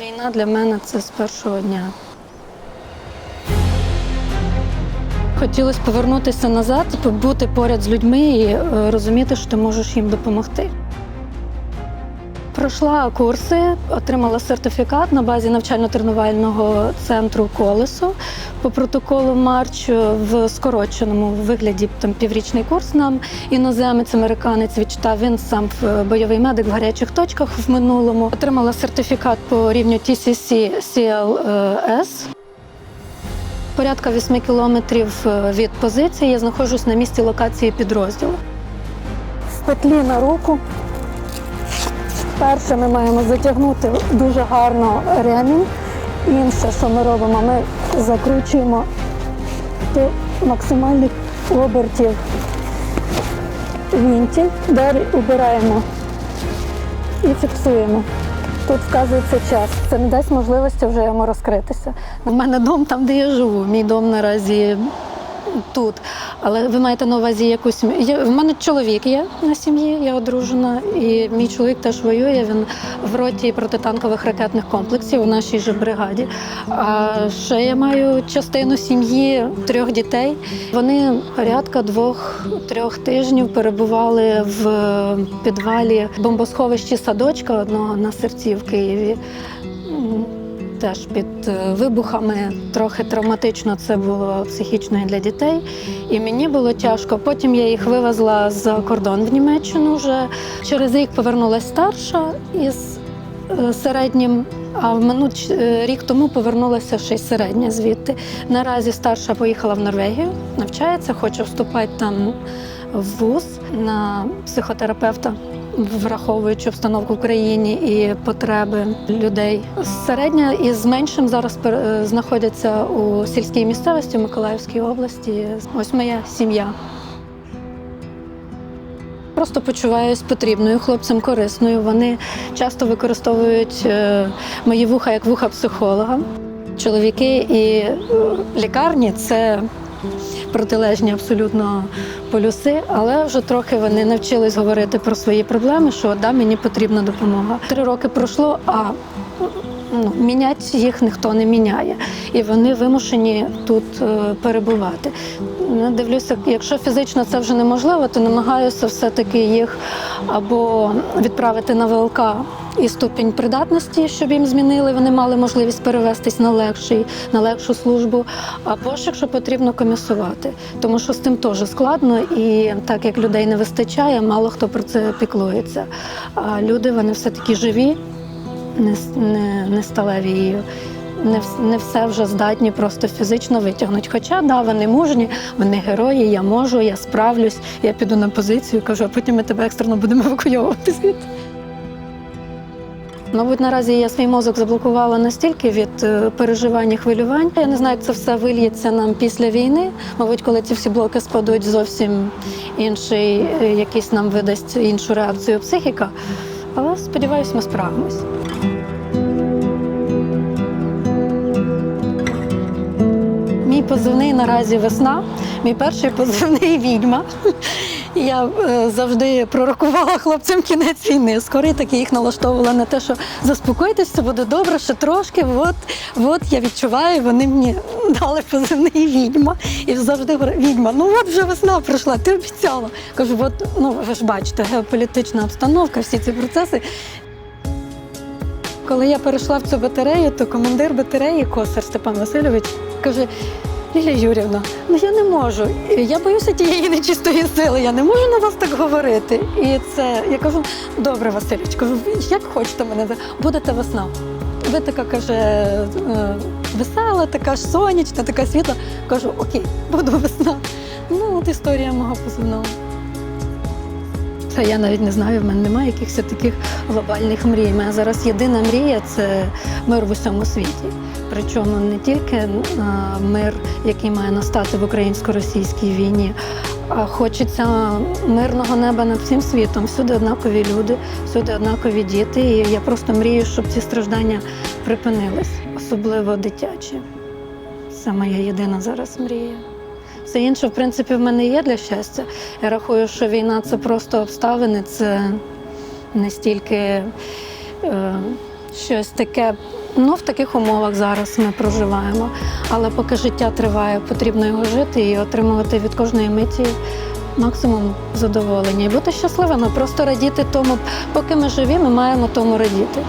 Війна для мене це з першого дня. Хотілося повернутися назад, побути поряд з людьми і е, розуміти, що ти можеш їм допомогти. Пройшла курси, отримала сертифікат на базі навчально-тренувального центру колесо по протоколу Марч в скороченому вигляді там піврічний курс нам іноземець, американець відчитав. Він сам в- бойовий медик в гарячих точках в минулому. Отримала сертифікат по рівню TCC CLS. Порядка 8 кілометрів е, від позиції я знаходжусь на місці локації підрозділу. В петлі на руку Перше ми маємо затягнути дуже гарно ремінь. Інше, що ми робимо, ми закручуємо до максимальних обертів вінтів, далі убираємо і фіксуємо. Тут вказується час. Це не дасть можливості вже йому розкритися. У мене дом там, де я живу. Мій дом наразі тут. Але ви маєте на увазі якусь? В мене чоловік є на сім'ї, я одружена, і мій чоловік теж воює. Він в роті протитанкових ракетних комплексів у нашій же бригаді. А ще я маю частину сім'ї трьох дітей. Вони порядка двох-трьох тижнів перебували в підвалі бомбосховищі садочка одного на серці в Києві. Теж під е, вибухами трохи травматично це було психічно і для дітей. І мені було тяжко. Потім я їх вивезла за кордон в Німеччину. Вже через рік повернулася старша із е, середнім. А в минут е, рік тому повернулася ще й середня звідти. Наразі старша поїхала в Норвегію, навчається, хоче вступати там в вуз на психотерапевта враховуючи обстановку в країні і потреби людей. Середня із меншим зараз е, знаходяться у сільській місцевості Миколаївській області. Ось моя сім'я. Просто почуваюсь потрібною хлопцям корисною. Вони часто використовують е, мої вуха як вуха психолога. Чоловіки і е, лікарні це протилежні абсолютно полюси, але вже трохи вони навчились говорити про свої проблеми, що да, мені потрібна допомога. Три роки пройшло, а ну, міняти їх ніхто не міняє. І вони вимушені тут е, перебувати. Ну, Дивлюся, якщо фізично це вже неможливо, то намагаюся все-таки їх або відправити на ВЛК і ступінь придатності, щоб їм змінили, вони мали можливість перевестись на легший, на легшу службу, або ж якщо потрібно комісувати. Тому що з тим теж складно, і так як людей не вистачає, мало хто про це піклується. А люди вони все таки живі, не, не, не сталеві. Не, не все вже здатні просто фізично витягнути. Хоча да, вони мужні, вони герої, я можу, я справлюсь, я піду на позицію, кажу, а потім ми тебе екстрено будемо евакуйовувати звідти. Мабуть, наразі я свій мозок заблокувала настільки від е, переживань і хвилювань. Я не знаю, як це все вильється нам після війни. Мабуть, коли ці всі блоки спадуть, зовсім інший, е, якийсь нам видасть іншу реакцію психіка. Але сподіваюся, ми справимось. Позивний наразі весна. Мій перший позивний відьма. Я е, завжди пророкувала хлопцям кінець війни. Скоро таки їх налаштовувала на те, що заспокойтесь, все буде добре, ще трошки. От, от я відчуваю, вони мені дали позивний відьма. І завжди відьма, ну от вже весна прийшла, ти обіцяла. Кажу, от ну ви ж бачите, геополітична обстановка, всі ці процеси. Коли я перейшла в цю батарею, то командир батареї, косар Степан Васильович, каже: Лілія Юрівна, ну я не можу. Я боюся тієї нечистої сили, я не можу на вас так говорити. І це я кажу: добре, Василечко, як хочете мене, будете весна. Ви така каже, е, весела, така ж сонячна, така світла. Кажу, окей, буду весна. Ну, от історія мого позивного. Та я навіть не знаю, в мене немає якихось таких глобальних мрій. У мене зараз єдина мрія це мир в усьому світі. Причому не тільки е, мир, який має настати в українсько-російській війні, а хочеться мирного неба над всім світом. Всюди однакові люди, всюди однакові діти. І я просто мрію, щоб ці страждання припинились, особливо дитячі. Це моя єдина зараз мрія. Все інше, в принципі, в мене є для щастя. Я рахую, що війна це просто обставини, це не стільки е, щось таке Ну, в таких умовах зараз ми проживаємо. Але поки життя триває, потрібно його жити і отримувати від кожної миті максимум задоволення. І бути щасливими, просто радіти тому, поки ми живі, ми маємо тому радіти.